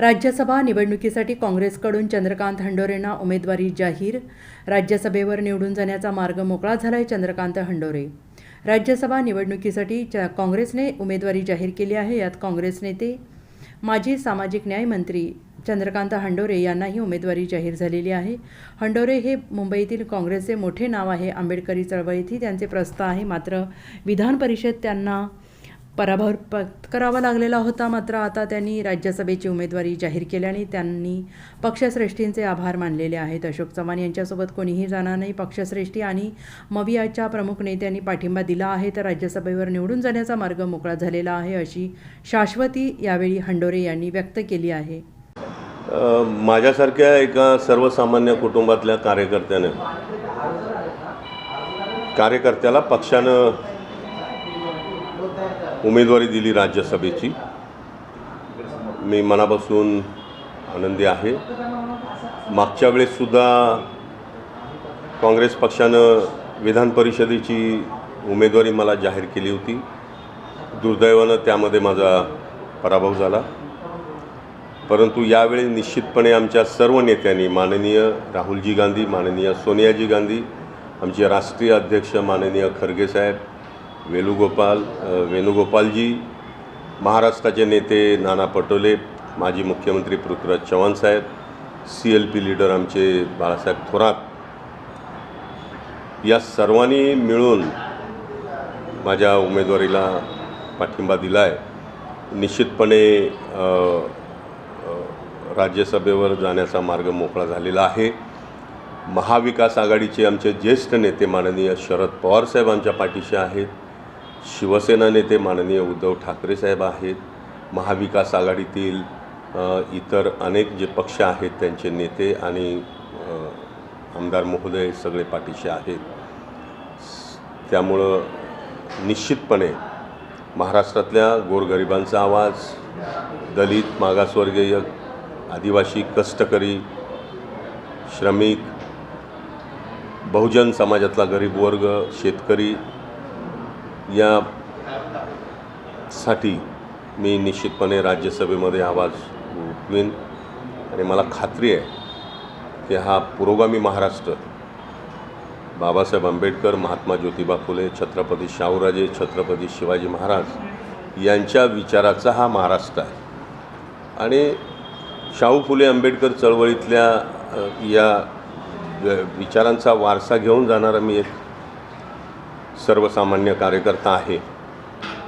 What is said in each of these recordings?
राज्यसभा निवडणुकीसाठी काँग्रेसकडून चंद्रकांत हंडोरेंना उमेदवारी जाहीर. राज्यसभेवर निवडून जाण्याचा मार्ग मोकळा झालाय चंद्रकांत हंडोरे. राज्यसभा निवडणुकीसाठी काँग्रेसने उमेदवारी जाहीर केली आहे यात काँग्रेस नेते माजी सामाजिक न्याय मंत्री चंद्रकांत हंडोरे यांनाही उमेदवारी जाहीर झालेली आहे. हंडोरे हे मुंबईतील काँग्रेसचे मोठे नाव आहे. आंबेडकरी चळवळीतही त्यांचे प्रस्थ आहे. मात्र विधान परिषद त्यांना पराभव करावा लागलेला होता. मात्र आता त्यांनी राज्यसभेची उमेदवारी जाहीर केल्याने त्यांनी पक्षश्रेष्ठींचे आभार मानलेले आहेत. अशोक चव्हाण यांच्यासोबत कोणीही जाणार नाही. पक्षश्रेष्ठी आणि मवियाच्या प्रमुख नेत्यांनी पाठिंबा दिला आहे. तर राज्यसभेवर निवडून जाण्याचा मार्ग मोकळा झालेला आहे अशी शाश्वती यावेळी हंडोरे यांनी व्यक्त केली आहे. माझ्यासारख्या एका सर्वसामान्य कुटुंबातल्या कार्यकर्त्यानं कार्यकर्त्याला पक्षानं उमेदवारी दिली राज्यसभेची. मी मनापासून आनंदी आहे. मागच्या वेळेससुद्धा काँग्रेस पक्षानं विधान परिषदेची उमेदवारी मला जाहीर केली होती. दुर्दैवानं त्यामध्ये माझा पराभव झाला. परंतु यावेळी निश्चितपणे आमच्या सर्व नेत्यांनी माननीय राहुलजी गांधी माननीय सोनियाजी गांधी आमचे राष्ट्रीय अध्यक्ष माननीय खरगे साहेब वेणुगोपाल वेणुगोपालजी महाराष्ट्राचे नेते नाना पटोले माजी मुख्यमंत्री पृथ्वीराज चव्हाण साहेब सी एल पी लीडर आमचे बाळासाहेब थोरात. या सर्वांनी मिळून माझ्या उमेदवारीला पाठिंबा दिला आहे निश्चितपणे राज्यसभेवर जाण्याचा मार्ग मोकळा झालेला आहे. महाविकास आघाडीचे आमचे ज्येष्ठ नेते माननीय शरद पवार साहेब आमच्या पाठीशी आहेत. शिवसेना नेते माननीय उद्धव ठाकरे साहेब आहेत. महाविकास आघाडीतील इतर अनेक जे पक्ष आहेत त्यांचे नेते आणि आमदार महोदय सगळे पाठीशी आहेत. त्यामुळं निश्चितपणे महाराष्ट्रातल्या गोरगरिबांचा आवाज दलित मागासवर्गीय आदिवासी कष्टकरी श्रमिक बहुजन समाजातला गरीब वर्ग शेतकरी या साठी मी निश्चितपणे राज्यसभेमध्ये आवाज उठवीन. आणि मला खात्री आहे की हा पुरोगामी महाराष्ट्र बाबासाहेब आंबेडकर महात्मा ज्योतिबा फुले छत्रपती शाहूराजे छत्रपती शिवाजी महाराज यांच्या विचाराचा हा महाराष्ट्र आहे. आणि शाहू फुले आंबेडकर चळवळीतल्या या विचारांचा वारसा घेऊन जाणारा मी एक सर्वसामान्य कार्यकर्ता आहे.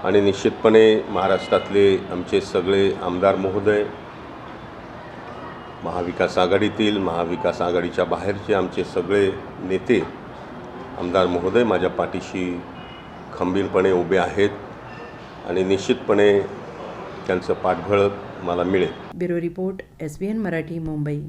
आणि निश्चितपणे महाराष्ट्रातले आमचे सगळे आमदार महोदय महाविकास आघाडीतील महाविकास आघाडीच्या बाहेरचे आमचे सगळे नेते आमदार महोदय माझ्या पाठीशी खंबीरपणे उभे आहेत. आणि निश्चितपणे त्यांचं पाठबळ मला मिळेल. Bureau report S B N Marathi Mumbai.